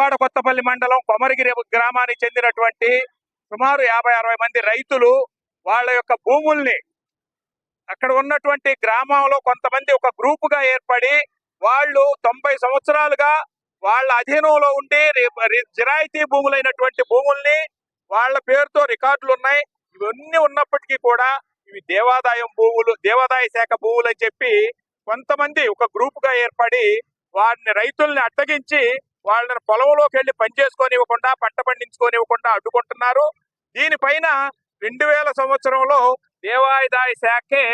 ఉప్పాడ కొత్తపల్లి మండలం కొమరగిరి గ్రామానికి చెందినటువంటి సుమారు యాభై అరవై మంది రైతులు వాళ్ళ యొక్క భూముల్ని అక్కడ ఉన్నటువంటి గ్రామంలో కొంతమంది ఒక గ్రూపుగా ఏర్పడి వాళ్ళు తొంభై సంవత్సరాలుగా వాళ్ళ అధీనంలో ఉండి జిరాయితీ భూములైనటువంటి భూముల్ని వాళ్ళ పేరుతో రికార్డులు ఉన్నాయి. ఇవన్నీ ఉన్నప్పటికీ కూడా ఇవి దేవాదాయం భూములు దేవాదాయ శాఖ భూములు అని చెప్పి కొంతమంది ఒక గ్రూపుగా ఏర్పడి వారిని రైతుల్ని అట్టగించి వాళ్ళని పొలంలోకి వెళ్ళి పనిచేసుకోనివ్వకుండా పంట పండించుకోనివ్వకుండా అడ్డుకుంటున్నారు. దీనిపైన రెండు వేల సంవత్సరంలో దేవాదాయ శాఖే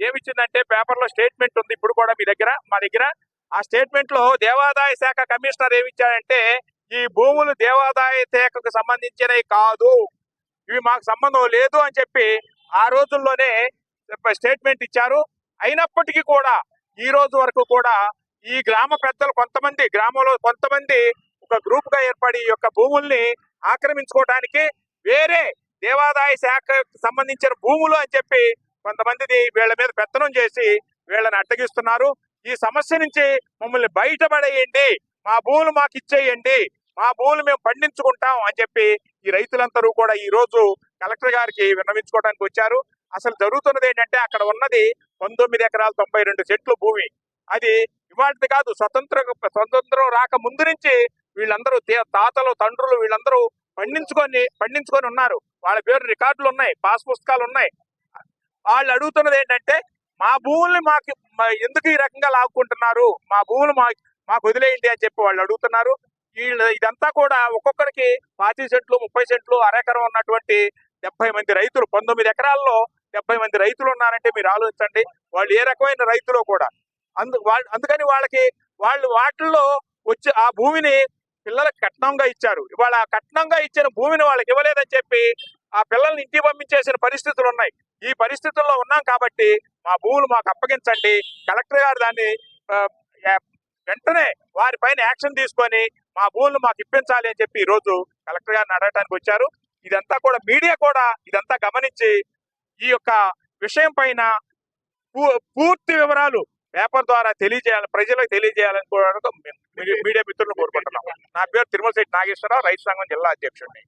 ఏమిచ్చిందంటే పేపర్లో స్టేట్మెంట్ ఉంది ఇప్పుడు కూడా మీ దగ్గర మా దగ్గర. ఆ స్టేట్మెంట్లో దేవాదాయ శాఖ కమిషనర్ ఏమిచ్చాడంటే ఈ భూములు దేవాదాయ శాఖకు సంబంధించినవి కాదు ఇవి మాకు సంబంధం లేదు అని చెప్పి ఆ రోజుల్లోనే స్టేట్మెంట్ ఇచ్చారు. అయినప్పటికీ కూడా ఈ రోజు వరకు కూడా ఈ గ్రామ పెద్దలు కొంతమంది గ్రామంలో కొంతమంది ఒక గ్రూప్గా ఏర్పడి ఈ యొక్క భూముల్ని ఆక్రమించుకోవడానికి వేరే దేవాదాయ శాఖకు సంబంధించిన భూములు అని చెప్పి కొంతమంది వీళ్ళ మీద పెత్తనం చేసి వీళ్ళని అడ్డగిస్తున్నారు. ఈ సమస్య నుంచి మమ్మల్ని బయటపడేయండి. మా భూములు మాకు ఇచ్చేయండి. మా భూములు మేము పండించుకుంటాం అని చెప్పి ఈ రైతులందరూ కూడా ఈ రోజు కలెక్టర్ గారికి విన్నవించుకోవడానికి వచ్చారు. అసలు జరుగుతున్నది ఏంటంటే అక్కడ ఉన్నది పంతొమ్మిది ఎకరాల తొంభై రెండు చెట్లు భూమి. అది ఇవాటిది కాదు స్వతంత్ర స్వతంత్రం రాక ముందు నుంచి వీళ్ళందరూ తాతలు తండ్రులు వీళ్ళందరూ పండించుకొని పండించుకొని ఉన్నారు. వాళ్ళ పేరు రికార్డులు ఉన్నాయి పాస్ పుస్తకాలు ఉన్నాయి. వాళ్ళు అడుగుతున్నది ఏంటంటే మా భూముల్ని మాకు ఎందుకు ఈ రకంగా లాక్కుంటున్నారు? మా భూములు మా మాకు వదిలేయండి అని చెప్పి వాళ్ళు అడుగుతున్నారు. వీళ్ళు ఇదంతా కూడా ఒక్కొక్కరికి పాతి సెంట్లు ముప్పై సెంట్లు అరెకరం ఉన్నటువంటి డెబ్బై మంది రైతులు పంతొమ్మిది ఎకరాల్లో డెబ్బై మంది రైతులు ఉన్నారంటే మీరు ఆలోచించండి. వాళ్ళు ఏ రకమైన రైతులో కూడా అందు వాళ్ళు అందుకని వాళ్ళకి వాళ్ళు వాటిల్లో వచ్చి ఆ భూమిని పిల్లలకు కట్నంగా ఇచ్చారు. ఇవాళ ఆ కట్నంగా ఇచ్చిన భూమిని వాళ్ళకి ఇవ్వలేదని చెప్పి ఆ పిల్లల్ని ఇంటికి పంపించేసిన పరిస్థితులు ఉన్నాయి. ఈ పరిస్థితుల్లో ఉన్నాం కాబట్టి మా భూములు మాకు అప్పగించండి. కలెక్టర్ గారు దాన్ని వెంటనే వారి వెంటనే వారిపైన యాక్షన్ తీసుకొని మా భూములు మాకు ఇప్పించాలి అని చెప్పి ఈ రోజు కలెక్టర్ గారిని అడగటానికి వచ్చారు. ఇదంతా కూడా మీడియా కూడా ఇదంతా గమనించి ఈ యొక్క విషయం పైన పూ- పూర్తి వివరాలు పేపర్ ద్వారా తెలియజేయాలి ప్రజలకు తెలియజేయాలని మీడియా మిత్రులను కోరుకుంటున్నాం. నా పేరు తిరుమల శెట్టి నాగేశ్వరరావు రైతు సంఘం జిల్లా అధ్యక్షుడిని.